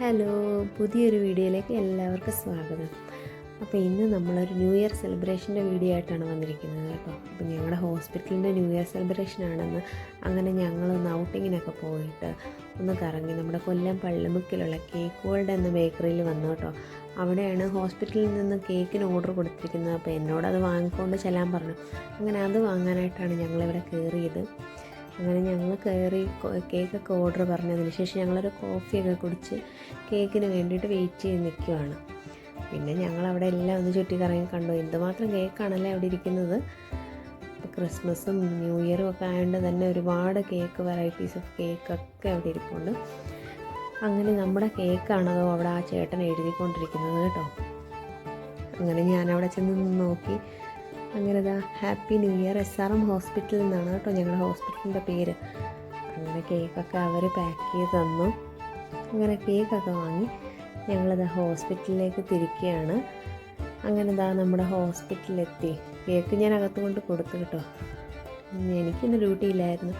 Hello പുതിയൊരു വീഡിയോയിലേക്ക് എല്ലാവർക്കും സ്വാഗതം. അപ്പോൾ ഇന്ന് നമ്മളൊരു ന്യൂ ഇയർ സെലിബ്രേഷന്റെ വീഡിയോ ആയിട്ടാണ് വന്നിരിക്കുന്നത് കേട്ടോ. അപ്പോൾ ഞങ്ങളുടെ ഹോസ്പിറ്റലിന്റെ ന്യൂ ഇയർ സെലിബ്രേഷൻ ആണെന്ന് അങ്ങനെ ഞങ്ങളൊന്ന് ഔട്ടിങ്ങിനൊക്കെ പോയിട്ട് ഒന്ന് കറങ്ങി നമ്മുടെ കൊല്ലം പള്ളിമുക്കിലുള്ള കേക്ക് വേൾഡ് എന്ന ബേക്കറിയിൽ വന്നു കേട്ടോ. അവിടെയാണ് ഹോസ്പിറ്റലിൽ നിന്ന് കേക്കിന് ഓർഡർ കൊടുത്തിരിക്കുന്നത്. അപ്പോൾ എന്നോടത് വാങ്ങിക്കൊണ്ട് ചെല്ലാൻ പറഞ്ഞു. അങ്ങനെ അത് വാങ്ങാനായിട്ടാണ് ഞങ്ങളിവിടെ കയറിയത് അങ്ങനെ ഞങ്ങൾ കയറി കേക്കൊക്കെ ഓർഡർ പറഞ്ഞതിന് ശേഷം ഞങ്ങളൊരു കോഫിയൊക്കെ കുടിച്ച് കേക്കിന് വേണ്ടിയിട്ട് വെയിറ്റ് ചെയ്ത് നിൽക്കുവാണ് പിന്നെ ഞങ്ങൾ അവിടെ എല്ലാം ഒന്ന് ചുറ്റിക്കറങ്ങി കണ്ടു. എന്തുമാത്രം കേക്കാണല്ലേ അവിടെ ഇരിക്കുന്നത്? ക്രിസ്മസും ന്യൂ ഇയറും ഒക്കെ ആയതുകൊണ്ട് തന്നെ ഒരുപാട് കേക്ക് വെറൈറ്റീസ് ഓഫ് കേക്കൊക്കെ അവിടെ ഇരിപ്പുണ്ട്. അങ്ങനെ നമ്മുടെ കേക്കാണതോ അവിടെ ആ ചേട്ടൻ എഴുതിക്കൊണ്ടിരിക്കുന്നത് കേട്ടോ? അങ്ങനെ ഞാൻ അവിടെ ചെന്ന് നോക്കി. അങ്ങനെ ഇതാ happy new year. S R M ഹോസ്പിറ്റലിൽ നിന്നാണ് കേട്ടോ ഞങ്ങളുടെ ഹോസ്പിറ്റലിന്റെ പേര്. അങ്ങനെ കേക്കൊക്കെ അവർ പാക്ക് ചെയ്ത് തന്നു. അങ്ങനെ കേക്കൊക്കെ വാങ്ങി ഞങ്ങളിത് ഹോസ്പിറ്റലിലേക്ക് തിരിക്കുകയാണ്. അങ്ങനെ ഇതാ നമ്മുടെ ഹോസ്പിറ്റലിലെത്തി. കേക്ക് ഞാൻ അകത്ത് കൊണ്ട് കൊടുത്തു കേട്ടോ. എനിക്കിന്ന് ഡ്യൂട്ടി ഇല്ലായിരുന്നു.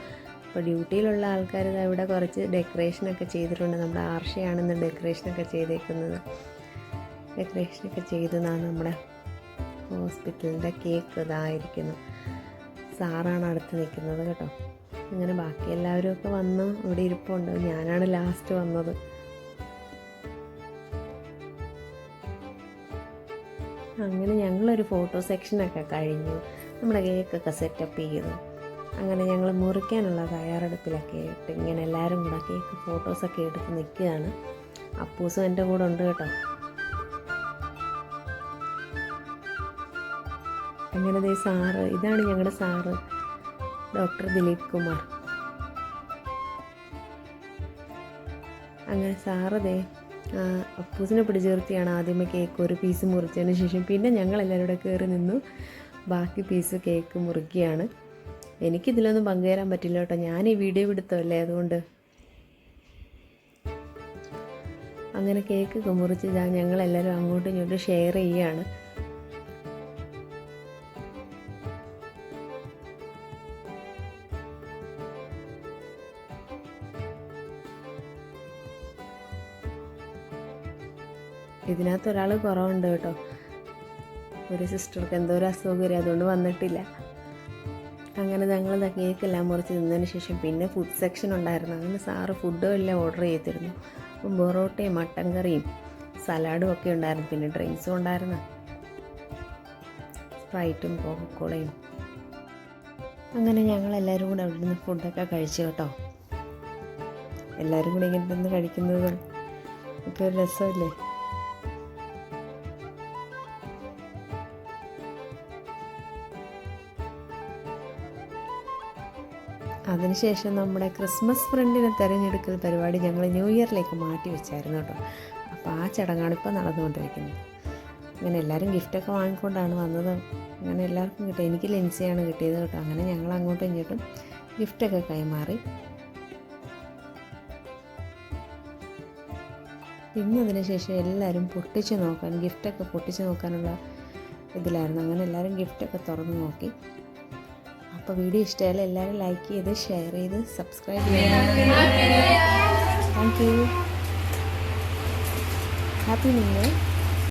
അപ്പോൾ ഡ്യൂട്ടിയിലുള്ള ആൾക്കാർ ഇവിടെ കുറച്ച് ഡെക്കറേഷനൊക്കെ ചെയ്തിട്ടുണ്ട്. നമ്മുടെ ആർഷയാണെന്ന് ഡെക്കറേഷനൊക്കെ ചെയ്തേക്കുന്നത്. ഡെക്കറേഷനൊക്കെ ചെയ്തതാണ് നമ്മുടെ ഹോസ്പിറ്റലിന്റെ കേക്ക് ഇതായിരിക്കുന്നു. സാറാണ് അടുത്ത് നിൽക്കുന്നത് കേട്ടോ. അങ്ങനെ ബാക്കി എല്ലാവരും ഒക്കെ വന്ന് ഇവിടെ ഇരിപ്പുണ്ട്. ഞാനാണ് ലാസ്റ്റ് വന്നത്. അങ്ങനെ ഞങ്ങളൊരു ഫോട്ടോ സെക്ഷനൊക്കെ കഴിഞ്ഞു. നമ്മുടെ കേക്കൊക്കെ സെറ്റപ്പ് ചെയ്തു. അങ്ങനെ ഞങ്ങൾ മുറിക്കാനുള്ള തയ്യാറെടുപ്പിലൊക്കെ ആയിട്ട് ഇങ്ങനെ എല്ലാവരും കൂടെ കേക്ക് ഫോട്ടോസൊക്കെ എടുത്ത് നിൽക്കുകയാണ്. അപ്പൂസും എന്റെ കൂടെ ഉണ്ട് കേട്ടോ. അങ്ങനെ ദേ സാറ്? ഇതാണ് ഞങ്ങളുടെ സാറ് ഡോക്ടർ ദിലീപ് കുമാർ. അങ്ങനെ സാറ് ദേ അപ്പൂസിനെ പിടിച്ചേർത്തിയാണ് ആദ്യമേ കേക്ക് ഒരു പീസ് മുറിച്ചതിന് ശേഷം. പിന്നെ ഞങ്ങൾ എല്ലാവരും കയറി നിന്നു. ബാക്കി പീസ് കേക്ക് മുറിക്കുകയാണ് എനിക്കിതിലൊന്നും പങ്കുചേരാൻ പറ്റില്ല കേട്ടോ. ഞാൻ ഈ വീഡിയോ എടുത്തല്ലേ അതുകൊണ്ട്. അങ്ങനെ കേക്ക് മുറിച്ച് ഞങ്ങളെല്ലാവരും അങ്ങോട്ടും ഇങ്ങോട്ടും ഷെയർ ചെയ്യുകയാണ് ഇതിനകത്ത് ഒരാൾ കുറവുണ്ട് കേട്ടോ. ഒരു സിസ്റ്റർക്ക് എന്തോ ഒരു അസുഖം അതുകൊണ്ട് വന്നിട്ടില്ല. അങ്ങനെ ഞങ്ങൾ കേക്കെല്ലാം മുറിച്ച് തിന്നതിന് ശേഷം പിന്നെ ഫുഡ് സെക്ഷൻ ഉണ്ടായിരുന്നു. അങ്ങനെ സാറ് ഫുഡും എല്ലാം ഓർഡർ ചെയ്തിരുന്നു. അപ്പം പൊറോട്ടയും മട്ടൻ കറിയും സലാഡും ഒക്കെ ഉണ്ടായിരുന്നു. പിന്നെ ഡ്രിങ്ക്സും ഉണ്ടായിരുന്നു. സ്പ്രൈറ്റും കോക്കോളയും അങ്ങനെ ഞങ്ങൾ എല്ലാവരും കൂടെ അവിടെ നിന്ന് ഫുഡൊക്കെ കഴിച്ചു കേട്ടോ. എല്ലാവരും കൂടി ഇങ്ങനെ നിന്ന് കഴിക്കുന്നതും ഒക്കെ ഒരു രസമല്ലേ? അതിനുശേഷം നമ്മുടെ ക്രിസ്മസ് ഫ്രണ്ടിനെ തിരഞ്ഞെടുക്കൽ പരിപാടി ഞങ്ങൾ ന്യൂ ഇയറിലേക്ക് മാറ്റി വെച്ചായിരുന്നു കേട്ടോ. അപ്പോൾ ആ ചടങ്ങാണ് ഇപ്പോൾ നടന്നുകൊണ്ടിരിക്കുന്നത്. അങ്ങനെ എല്ലാവരും ഗിഫ്റ്റൊക്കെ വാങ്ങിക്കൊണ്ടാണ് വന്നത്. അങ്ങനെ എല്ലാവർക്കും കിട്ടി. എനിക്ക് ലെൻസിയാണ് കിട്ടിയത് കേട്ടോ. അങ്ങനെ ഞങ്ങൾ അങ്ങോട്ടും ഇങ്ങോട്ടും ഗിഫ്റ്റൊക്കെ കൈമാറി. പിന്നെ അതിനുശേഷം എല്ലാവരും പൊട്ടിച്ച് നോക്കാൻ ഗിഫ്റ്റൊക്കെ പൊട്ടിച്ച് നോക്കാനുള്ള ഇതിലായിരുന്നു. അങ്ങനെ എല്ലാവരും ഗിഫ്റ്റൊക്കെ തുറന്ന് നോക്കി. അപ്പോൾ വീഡിയോ ഇഷ്ടമായാലും എല്ലാവരും ലൈക്ക് ചെയ്ത് ഷെയർ ചെയ്ത് സബ്സ്ക്രൈബ് ചെയ്യണം താങ്ക് യു ഹാപ്പി ന്യൂ